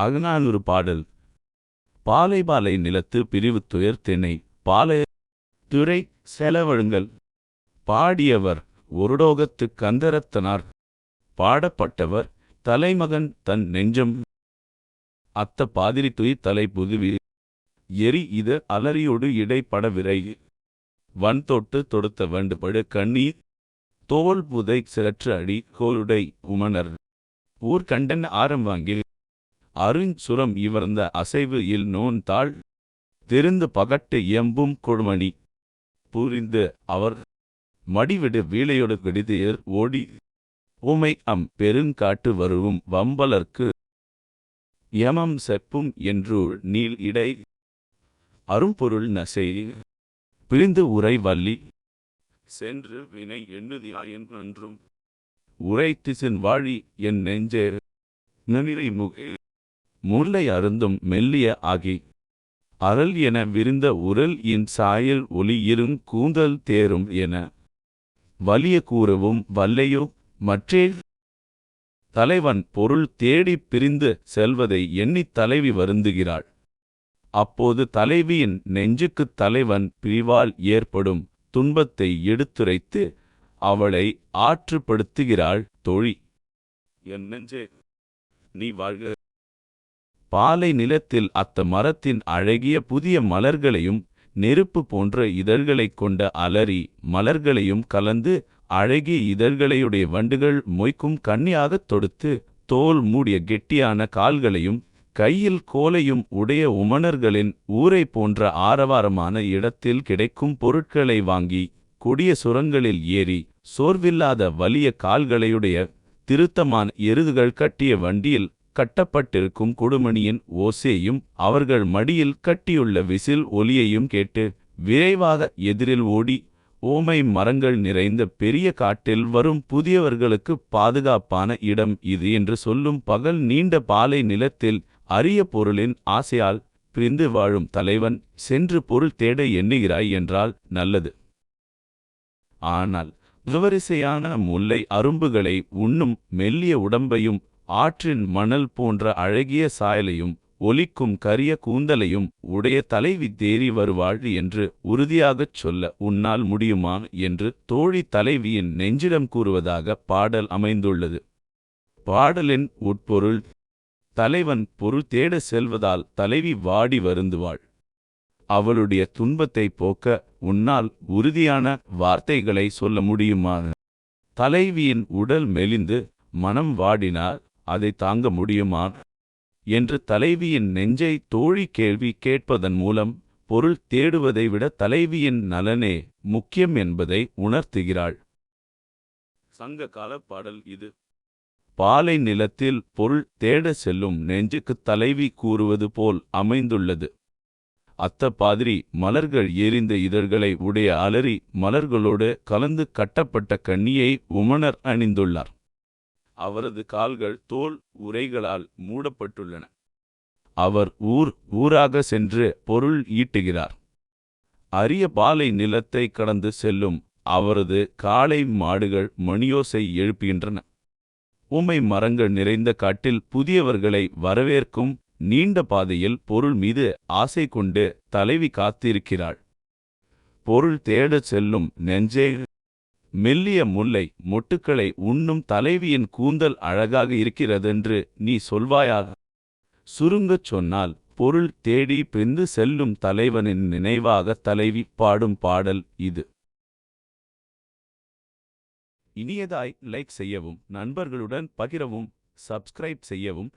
அகநானூறு பாடல். பாலை பாலை நிலத்து பிரிவு துயர் தென்னை. பாலை துறை செலவழுங்கள் பாடியவர் ஒருடோகத்து கந்தரத்தனார். பாடப்பட்டவர் தலைமகன் தன் நெஞ்சம். அத்த பாதிரி துய் தலை புதுவி. எரி இது அலறியொடு இடைப்பட விரை. வன் தொட்டு தொடுத்த வண்டுபடு கண்ணீர். தோல் புதை சிறற்று அடி கோளுடை உமணர் ஊர்கண்டன் ஆரம்பாங்கில் அருஞ் சுரம் இவர்ந்த அசைவு இல் நோன் தாள் பகட்டு எம்பும் கொடுமணி. புரிந்து அவர் மடிவிடு வீழையொடு கடிதையர் ஓடி உமை அம் பெருங்காட்டு வருவும் வம்பலர்க்கு யமம் செப்பும் என்று நீள் இடை அரும்பொருள் நசை பிரிந்து உரை வள்ளி சென்று வினை எண்ணுதியாயின் உரை உரைத்திசின் வாழி என் நெஞ்சே நனிரை முகே முல்லை அருந்தும் மெல்லிய ஆகி அறல் என விரிந்த உரல் இன் சாயல் ஒளி இருங் கூந்தல் தேரும் என. வலிய கூறவும் வல்லையோ மற்றே. தலைவன் பொருள் தேடிப் பிரிந்து செல்வதை எண்ணித் தலைவி வருந்துகிறாள். அப்போது தலைவியின் நெஞ்சுக்குத் தலைவன் பிரிவால் ஏற்படும் துன்பத்தை எடுத்துரைத்து அவளை ஆற்றுப்படுத்துகிறாள் தொழி. என் நெஞ்சே நீ வாழ்க. பாலை நிலத்தில் அத்த மரத்தின் அழகிய புதிய மலர்களையும் நெருப்பு போன்ற இதழ்களைக் கொண்ட அலரி மலர்களையும் கலந்து அழகிய இதழ்களையுடைய வண்டுகள் மொய்க்கும் கண்ணியாகத் தொடுத்து தோல் மூடிய கெட்டியான கால்களையும் கையில் கோலையும் உடைய உமணர்களின் ஊரை போன்ற ஆரவாரமான இடத்தில் கிடைக்கும் பொருட்களை வாங்கி கொடிய சுரங்களில் ஏறி சோர்வில்லாத வலிய கால்களையுடைய திருத்தமான எருதுகள் கட்டிய வண்டியில் கட்டப்பட்டிருக்கும் கொடுமணியின் ஓசையும் அவர்கள் மடியில் கட்டியுள்ள விசில் ஒலியையும் கேட்டு விரைவாக எதிரில் ஓடி ஓமை மரங்கள் நிறைந்த பெரிய காட்டில் வரும் புதியவர்களுக்கு பாதுகாப்பான இடம் இது என்று சொல்லும் பகல் நீண்ட பாலை நிலத்தில் அரிய பொருளின் ஆசையால் பிரிந்து வாழும் தலைவன் சென்று பொருள் தேட எண்ணுகிறாய் என்றால் நல்லது. ஆனால் விவரிசையான முல்லை அரும்புகளை உண்ணும் மெல்லிய உடம்பையும் ஆற்றின் மணல் போன்ற அழகிய சாயலையும் ஒலிக்கும் கரிய கூந்தலையும் உடைய தலைவி தேறி வருவாள் என்று உறுதியாகச் சொல்ல உன்னால் முடியுமா? என்று தோழி தலைவியின் நெஞ்சிடம் கூறுவதாக பாடல் அமைந்துள்ளது. பாடலின் உட்பொருள் தலைவன் பொருள் தேட செல்வதால் தலைவி வாடி வருந்துவாள். அவளுடைய துன்பத்தை போக்க உன்னால் உறுதியான வார்த்தைகளை சொல்ல முடியுமா? தலைவியின் உடல் மெலிந்து மனம் வாடினார். அதை தாங்க முடியுமா? என்று தலைவியின் நெஞ்சை தோழி கேள்வி கேட்பதன் மூலம் பொருள் தேடுவதை விட தலைவியின் நலனே முக்கியம் என்பதை உணர்த்துகிறாள். சங்க கால பாடல் இது. பாலை நிலத்தில் பொருள் தேட செல்லும் நெஞ்சுக்குத் தலைவி கூறுவது போல் அமைந்துள்ளது. அத்த பாதிரி மலர்கள் எரிந்த இதழ்களை உடைய அலறி மலர்களோடு கலந்து கட்டப்பட்ட கண்ணியை உமணர் அணிந்துள்ளார். அவரது கால்கள் தோல் உரைகளால் மூடப்பட்டுள்ளன. அவர் ஊர் ஊராக சென்று பொருள் ஈட்டுகிறார். அரிய பாலை நிலத்தை கடந்து செல்லும் அவரது காளை மாடுகள் மணியோசை எழுப்புகின்றன. உமை மரங்கள் நிறைந்த காட்டில் புதியவர்களை வரவேற்கும் நீண்ட பாதையில் பொருள் மீது ஆசை கொண்டு தலைவி காத்திருக்கிறாள். பொருள் தேடச் செல்லும் நெஞ்சே மெல்லிய முல்லை மொட்டுக்களை உண்ணும் தலைவியின் கூந்தல் அழகாக இருக்கிறதென்று நீ சொல்வாயாக? சுருங்கச் சொன்னால் பொருள் தேடி பிரிந்து செல்லும் தலைவனின் நினைவாக தலைவி பாடும் பாடல் இது. இனியதாய் லைக் செய்யவும் நண்பர்களுடன் பகிரவும் சப்ஸ்கிரைப் செய்யவும்.